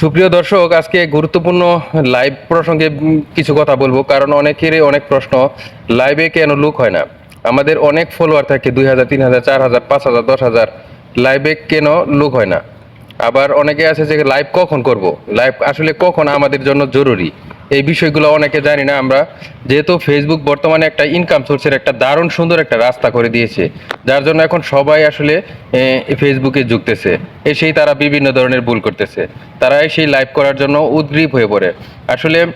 সুপ্রিয় দর্শক, আজকে গুরুত্বপূর্ণ লাইভ প্রসঙ্গে কিছু কথা বলব, কারণ অনেকেরই অনেক প্রশ্ন লাইভে কেন লুক হয় না? আমাদের অনেক ফলোয়ার থাকে দুই হাজার, তিন হাজার, চার হাজার, পাঁচ হাজার, দশ হাজার লাইভে কেন লুক হয় না? আবার অনেকে আছে যে লাইভ কখন করব? লাইভ আসলে কখন আমাদের জন্য জরুরি? এই বিষয়গুলো অনেকে জানি না আমরা। যেহেতু ফেসবুক বর্তমানে একটা ইনকাম সোর্সের একটা দারুণ সুন্দর একটা রাস্তা করে দিয়েছে। যার জন্য এখন সবাই আসলে ফেসবুকে যুক্তেছে। এসেই তারা বিভিন্ন ধরনের ভুল করতেছে। তারা সেই লাইভ করার জন্য উদ্গ্রীব হয়ে পড়ে। আসলে,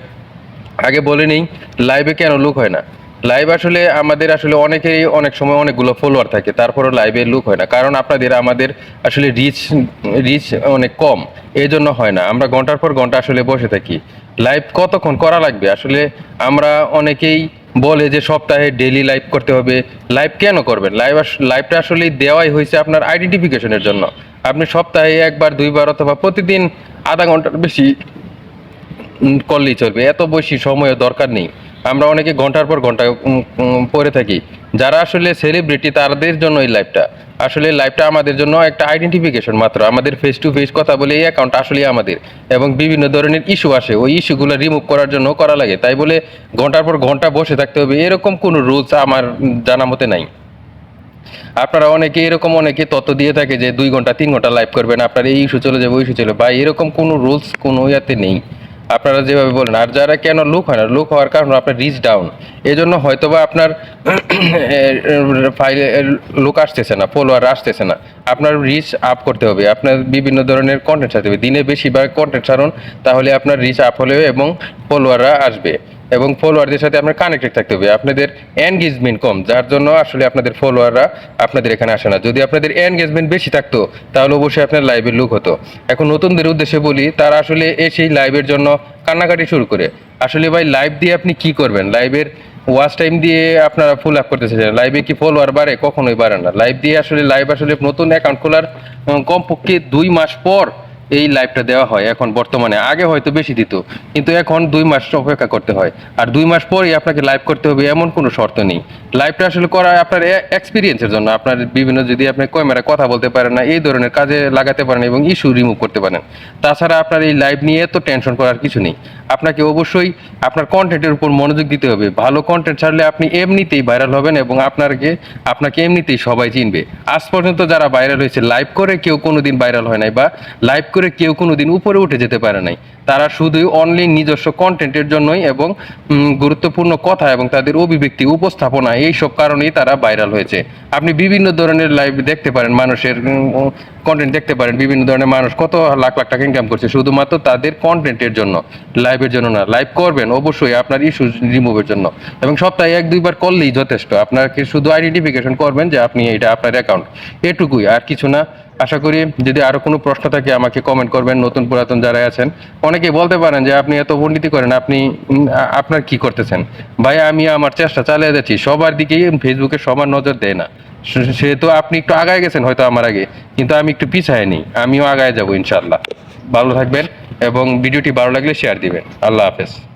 আগে বলে নিই লাইভে কেন লুক হয় না? লাইভ আসলে আমাদের আসলে অনেকেরই অনেক সময় অনেকগুলো ফলোয়ার থাকে, তারপরও লাইভে লুক হয় না। কারণ আপনাদের, আমাদের আসলে রিচ রিচ অনেক কম এই জন্য হয় না। আমরা ঘণ্টার পর ঘণ্টা আসলে বসে থাকি। লাইভ কতক্ষণ করা লাগবে? আসলে আমরা অনেকেই বলে যে সপ্তাহে ডেলি লাইভ করতে হবে। লাইভ কেন করবেন? লাইভ আস লাইভটা আসলে দেওয়াই হয়েছে আপনার আইডেন্টিফিকেশনের জন্য। আপনি সপ্তাহে একবার, দুইবার অথবা প্রতিদিন আধা ঘণ্টার বেশি করলেই চলবে। এত বেশি সময়ের দরকার নেই। আমরা অনেকে ঘণ্টার পর ঘণ্টা পড়ে থাকি। যারা আসলে সেলিব্রিটি তাদের জন্য এই লাইভটা আসলে লাইভটা আমাদের জন্য একটা আইডেন্টিফিকেশন মাত্র। আমাদের ফেস টু ফেস কথা বলে এই অ্যাকাউন্ট আসলেই আমাদের। এবং বিভিন্ন ধরনের ইস্যু আসে। ওই ইস্যুগুলো রিমুভ করার জন্য করা লাগে। তাই বলে ঘণ্টার পর ঘণ্টা বসে থাকতে হবে। এরকম কোনো রুলস আমার জানা মতে নাই। আপনারা অনেকে এরকম অনেকে তথ্য দিয়ে থাকে যে দুই ঘণ্টা, তিন ঘণ্টা লাইভ করবেন। আপনার এই ইস্যু চলে যাবে, ওই ইস্যু চলে বা এরকম কোনো রুলস কোনো ইয়াতে নেই। আপনারা যেভাবে বলেন, আর যারা কেন লুক হয় না লুক হওয়ার কারণ আপনার রিচ ডাউন এই জন্য হয়তো বা আপনার ফাইলে লুক আসতেছে না ফলোয়ার আসতেছে না। আপনার রিচ আপ করতে হবে, আপনার বিভিন্ন ধরনের কন্টেন্ট ছাড়তে হবে। দিনে বেশিরভাগ কন্টেন্ট ছাড়ুন, তাহলে আপনার রিচ আপ হলে এবং ফলোয়াররা আসবে। এবং ফলোয়ারদের সাথে আপনার কানেক্টেড থাকতে হবে। আপনাদের এনগেজমেন্ট কম, যার জন্য আসলে আপনাদের ফলোয়াররা আপনাদের এখানে আসে না। যদি আপনাদের এনগেজমেন্ট বেশি থাকতো, তাহলে অবশ্যই আপনার লাইভের লুক হতো। এখন নতুনদের উদ্দেশ্যে বলি, তারা আসলে এসেই লাইভের জন্য কান্নাকাটি শুরু করে। আসলে ভাই লাইভ দিয়ে আপনি কি করবেন? লাইভের ওয়াচ টাইম দিয়ে আপনারা ফুল আপ করতে চাইছেন। লাইভে কি ফলোয়ার বাড়ে? কখনোই বাড়ে না। লাইভ দিয়ে আসলে লাইভ আসলে নতুন অ্যাকাউন্ট খোলার কমপক্ষে দুই মাস পর এই লাইভটা দেওয়া হয়, এখন বর্তমানে। আগে হয়তো বেশি দিত, কিন্তু এখন দুই মাস অপেক্ষা করতে হয়। আর দুই মাস পরেই আপনাকে লাইভ করতে হবে এমন কোনো শর্ত নেই। লাইভটা আসলে করা আপনার এক্সপিরিয়েন্সের জন্য। আপনার বিভিন্ন যদি আপনি ক্যামেরা কথা বলতে পারেন না, এই ধরনের কাজে লাগাতে পারেন এবং ইস্যু রিমুভ করতে পারেন। তাছাড়া আপনার এই লাইভ নিয়ে তো টেনশন করার কিছু নেই। আপনাকে অবশ্যই আপনার কন্টেন্টের উপর মনোযোগ দিতে হবে। ভালো কন্টেন্ট ছাড়লে আপনি এমনিতেই ভাইরাল হবেন এবং আপনাকে আপনাকে এমনিতেই সবাই চিনবে। আজ পর্যন্ত যারা ভাইরাল হয়েছে লাইভ করে কেউ কোনোদিন ভাইরাল হয় নাই বা লাইভ করে কেউ কোনোদিন উপরে উঠে যেতে পারে নাই। তারা শুধুই অনলি নিজস্ব কন্টেন্টের জন্যই এবং গুরুত্বপূর্ণ কথা এবং তাদের অভিব্যক্তি, উপস্থাপনা এই সব কারণেই তারা ভাইরাল হয়েছে। আপনি বিভিন্ন ধরনের লাইভ দেখতে পারেন, মানুষের কন্টেন্ট দেখতে পারেন, বিভিন্ন ধরনের মানুষ কত লাখ লাখ টাকা ইনকাম করছে, শুধুমাত্র তাদের কন্টেন্টের জন্য লাইভের জন্য না লাইভ করবেন অবশ্যই আপনার ইস্যু রিমুভের জন্য। এবং সপ্তাহে এক, দুইবার করলেই যথেষ্ট, আপনাকে শুধু আইডেন্টিফিকেশন করবেন যে আপনি এটা আপনার অ্যাকাউন্ট এটুকুই, আর কিছু না। আশা করি যদি আরও কোনো প্রশ্ন থাকে আমাকে কমেন্ট করবেন, নতুন পুরাতন যারা আছেন, অনেকে বলতে পারেন যে আপনি এত পণ্ডিতি করেন, আপনি আপনার কি করতেছেন? ভাই আমি আমার চেষ্টা চালিয়ে যাচ্ছি, সবার দিকেই ফেসবুকে সবার নজর দেয় না। সে- তো আপনি একটু আগায় গেছেন হয়তো আমার আগে, কিন্তু আমি একটু পিছায় নি আমিও আগায় যাব ইনশাল্লাহ ভালো থাকবেন এবং ভিডিওটি ভালো লাগলে শেয়ার দিবেন। আল্লাহ হাফেজ।